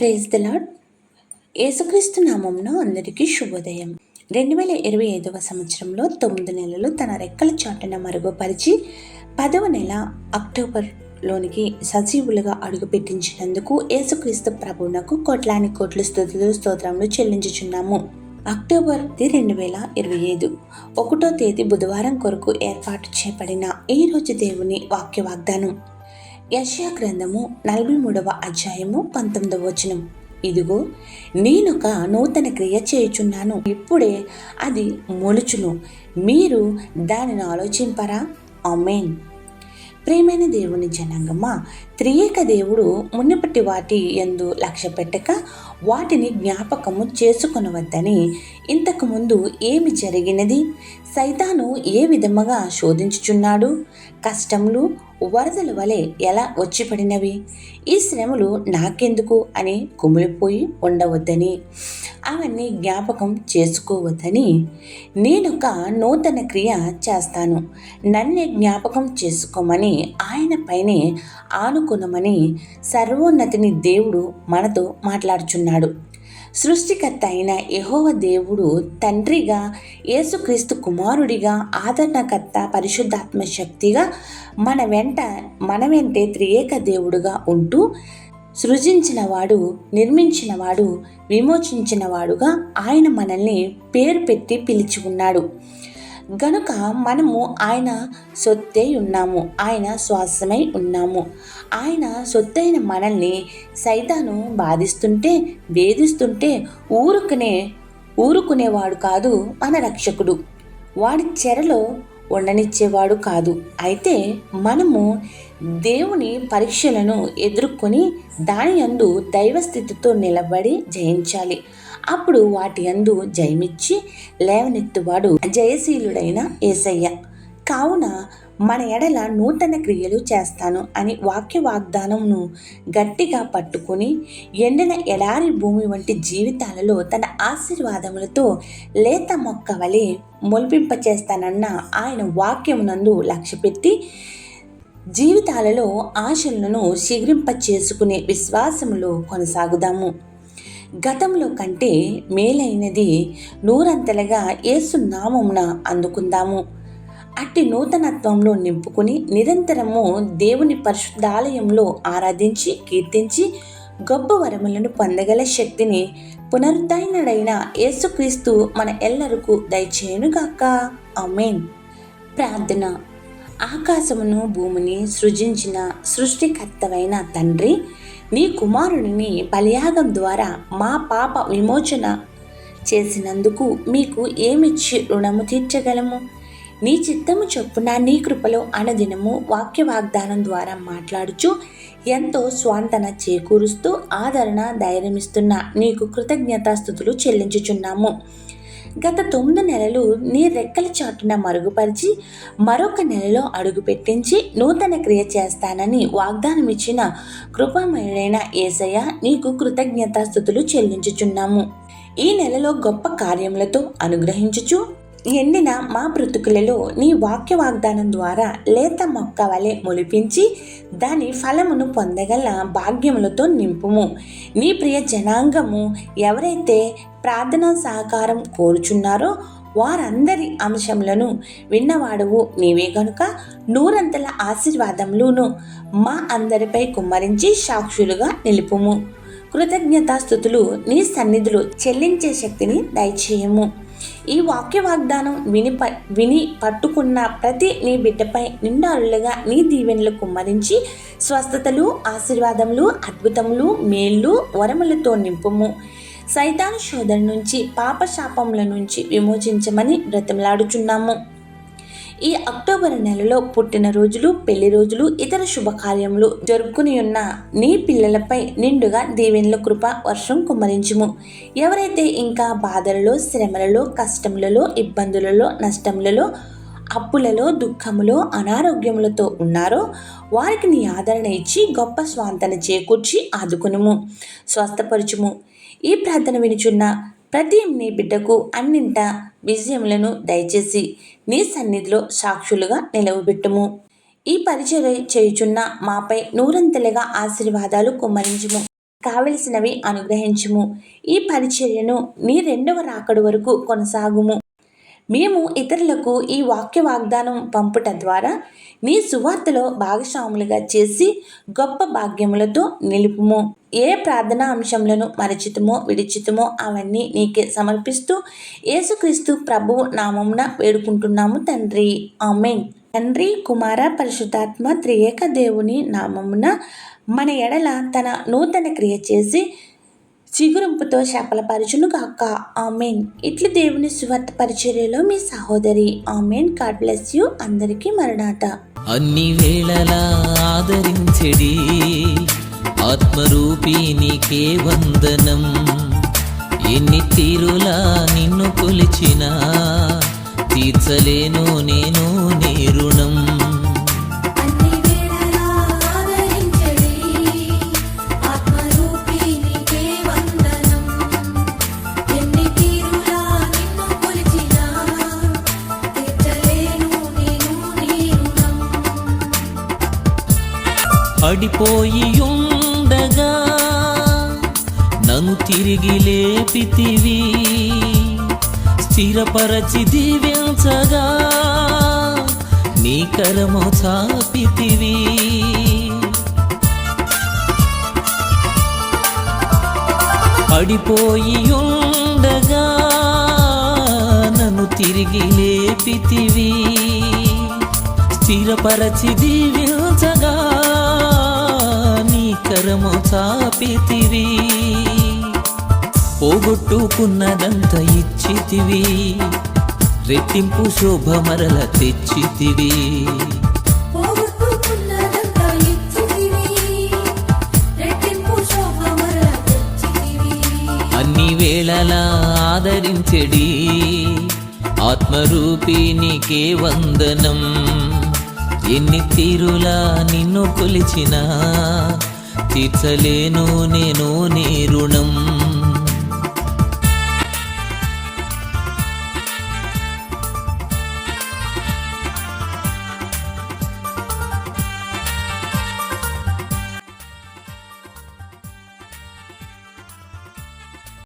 Praise the lord యేసుక్రీస్తు నామంలో అందరికీ శుభోదయం. రెండు వేల ఇరవై ఐదవ సంవత్సరంలో తొమ్మిది నెలలు తన రెక్కల చాటున మరుగుపరిచి పదవ నెల అక్టోబర్లోనికి సజీవులుగా అడుగుపెట్టించినందుకు యేసుక్రీస్తు ప్రభువునకు కోట్లాని కోట్లు స్థుతులు స్తోత్రములు చెల్లించుచున్నాము. అక్టోబర్ రెండు వేల ఇరవై ఐదు ఒకటో తేదీ బుధవారం కొరకు ఏర్పాటు చేయబడిన ఈ రోజు దేవుని వాక్య వాగ్దానం యశ్యా గ్రంథము నలభై మూడవ అధ్యాయము పంతొమ్మిదవ వచనం. ఇదిగో నేనొక నూతన క్రియ చేయుచున్నాను. ఇప్పుడే అది మొలుచును. మీరు దానిని ఆలోచింపరా? అమేన్ ప్రేమైన దేవుని జనాంగమా త్రియేక దేవుడు మునిపటి వాటి ఎందు లక్ష్య పెట్టక వాటిని జ్ఞాపకము చేసుకొనవద్దని ఇంతకుముందు ఏమి జరిగినది? సైతాను ఏ విధముగా శోధించుచున్నాడు? కష్టములు వరదల వలె ఎలా వచ్చిపడినవి? ఈ శ్రమలు నాకెందుకు అని కుమిలిపోయి ఉండవద్దని అవన్నీ జ్ఞాపకం చేసుకోవద్దని నేనొక నూతన క్రియ చేస్తాను. నన్నే జ్ఞాపకం చేసుకోమని ఆయన పైనే ఆనుకునమని సర్వోన్నతిని దేవుడు మనతో మాట్లాడుచున్నాడు. సృష్టికర్త అయిన యహోవ దేవుడు తండ్రిగా యేసుక్రీస్తు కుమారుడిగా ఆదరణకర్త పరిశుద్ధాత్మ శక్తిగా మన వెంట మన వెంటే త్రియేక దేవుడుగా ఉంటూ సృజించినవాడు నిర్మించినవాడు విమోచించినవాడుగా ఆయన మనల్ని పేరు పెట్టి పిలిచి ఉన్నాడు. గనుక మనము ఆయన సొత్తే ఉన్నాము ఆయన శ్వాసమై ఉన్నాము. ఆయన సొత్తైన మనల్ని సైతాను బాధిస్తుంటే వేధిస్తుంటే ఊరుకునే ఊరుకునేవాడు కాదు మన రక్షకుడు. వాడి చెరలో ఉండనిచ్చేవాడు కాదు. అయితే మనము దేవుని పరీక్షలను ఎదుర్కొని దాని అందు దైవస్థితితో నిలబడి జయించాలి. అప్పుడు వాటి అందు జయమిచ్చి లేవనెత్తువాడు జయశీలుడైన ఏసయ్య. కావున మన ఎడల నూతన క్రియలు చేస్తాను అని వాక్య వాగ్దానంను గట్టిగా పట్టుకుని ఎండిన ఎడారి భూమి వంటి జీవితాలలో తన ఆశీర్వాదములతో లేత మొక్క వలె మొలిపింపచేస్తానన్న ఆయన వాక్యమునందు లక్ష్యపెట్టి జీవితాలలో ఆశలను శిగ్రింప చేసుకునే విశ్వాసములో కొనసాగుదాము. గతంలో కంటే మేలైనది నూరంతలుగా ఏసు నామంన అందుకుందాము. అట్టి నూతనత్వంలో నింపుకుని నిరంతరము దేవుని పరిశుద్ధాలయంలో ఆరాధించి కీర్తించి గొప్ప వరములను పొందగల శక్తిని పునరుద్ధరణడైన యేసుక్రీస్తు మన ఎల్లరకు దయచేయునుగాక. అమేన్ ప్రార్థన. ఆకాశమును భూమిని సృజించిన సృష్టికర్తవైన తండ్రి నీ కుమారుడిని బలియాగం ద్వారా మా పాప విమోచన చేసినందుకు మీకు ఏమిచ్చి రుణము తీర్చగలము? నీ చిత్తము చొప్పున నీ కృపలో అనదినము వాక్య వాగ్దానం ద్వారా మాట్లాడుచు ఎంతో స్వాంతన చేకూరుస్తూ ఆదరణ ధైర్యమిస్తున్న నీకు కృతజ్ఞతాస్థుతులు చెల్లించుచున్నాము. గత తొమ్మిది నెలలు నీ రెక్కల చాటున మరుగుపరిచి మరొక నెలలో అడుగు పెట్టించి నూతన క్రియ చేస్తానని వాగ్దానం ఇచ్చిన కృపామయుడైన ఏసయ్య నీకు కృతజ్ఞతాస్థుతులు చెల్లించుచున్నాము. ఈ నెలలో గొప్ప కార్యములతో అనుగ్రహించుచు ఎండిన మా బ్రతుకులలో నీ వాక్య వాగ్దానం ద్వారా లేత మొక్క వలె మొలిపించి దాని ఫలమును పొందగల భాగ్యములతో నింపుము. నీ ప్రియ జనాంగము ఎవరైతే ప్రార్థనా సహకారం కోరుచున్నారో వారందరి అంశములను విన్నవాడవు నీవే గనుక. నూరంతల ఆశీర్వాదములను మా అందరిపై కుమ్మరించి సాక్షులుగా నిలుపుము. కృతజ్ఞతాస్థుతులు నీ సన్నిధులు చెల్లించే శక్తిని దయచేయము. ఈ వాక్య వాగ్దానం విని ప విని పట్టుకున్న ప్రతి నీ బిడ్డపై నిండారులుగా నీ దీవెనలు కుమ్మరించి స్వస్థతలు ఆశీర్వాదములు అద్భుతములు మేళ్ళు వరములతో నింపుము. సైతాన్ శోధన నుంచి పాపశాపముల నుంచి విమోచించమని బ్రతిమలాడుచున్నాము ఈ అక్టోబర్ నెలలో పుట్టినరోజులు పెళ్ళి రోజులు ఇతర శుభకార్యములు జరుపుకుని ఉన్న నీ పిల్లలపై నిండుగా దీవెనల కృప వర్షం కుమ్మరించుము. ఎవరైతే ఇంకా బాధలలో శ్రమలలో కష్టములలో ఇబ్బందులలో నష్టములలో అప్పులలో దుఃఖములో అనారోగ్యములతో ఉన్నారో వారికి నీ ఆదరణ ఇచ్చి గొప్ప స్వాంతన చేకూర్చి ఆదుకునుము స్వస్థపరచుము. ఈ ప్రార్థన వినుచున్న ప్రతి నీ బిడ్డకు అన్నింట విజయములను దయచేసి నీ సన్నిధిలో సాక్షులుగా నిలవబెట్టుము. ఈ పరిచయ చేయుచున్న మాపై నూరంతలుగా ఆశీర్వాదాలు కుమ్మరించుము. కావలసినవి అనుగ్రహించుము. ఈ పరిచర్యను నీ రెండవ రాకడు వరకు కొనసాగుము. మేము ఇతరులకు ఈ వాక్య వాగ్దానం పంపుట ద్వారా నీ సువార్తలో భాగస్వాములుగా చేసి గొప్ప భాగ్యములతో నిలుపుము. ఏ ప్రార్థనా అంశములను మరచితమో విడిచితమో అవన్నీ నీకే సమర్పిస్తూ యేసుక్రీస్తు ప్రభువు నామమున వేడుకుంటున్నాము తండ్రి. ఆమెన్. తండ్రి కుమార పరిశుద్ధాత్మ త్రియేక దేవుని నామమున మన ఎడల తన నూతన క్రియ చేసి చిగురింపుతో శాపలపరచును కాక ఆమెన్. ఇట్లు దేవుని సువార్త పరిచర్యలో మీ సహోదరి ఆమెన్. God bless you. అందరికీ మరణాత. అన్ని వేళలా ఆదరించడి. ఆత్మరూపి నీకే వందనం. ఎన్ని తీరులా నిన్ను కొలిచినా తీర్చలేను నేను నీ రుణం పడిపోయి ఉండగా నన్ను తిరిగి లేపితివి. స్థిరపరచి దీవించగా నీ కరము చాపితివి. పడిపోయి ఉండగా నన్ను తిరిగి లేపితివి. స్థిరపరచి దీవించగా కరము చాపితివి. పోగొట్టుకున్నదంత ఇచ్చితివి. రెట్టింపు శోభ మరల తెచ్చితివి. అన్ని వేళలా ఆదరించెడి. ఆత్మరూపీ నీకే వందనం. ఎన్ని తీరులా నిన్ను కొలిచినా తీర్చలేను నేను నీ రుణం.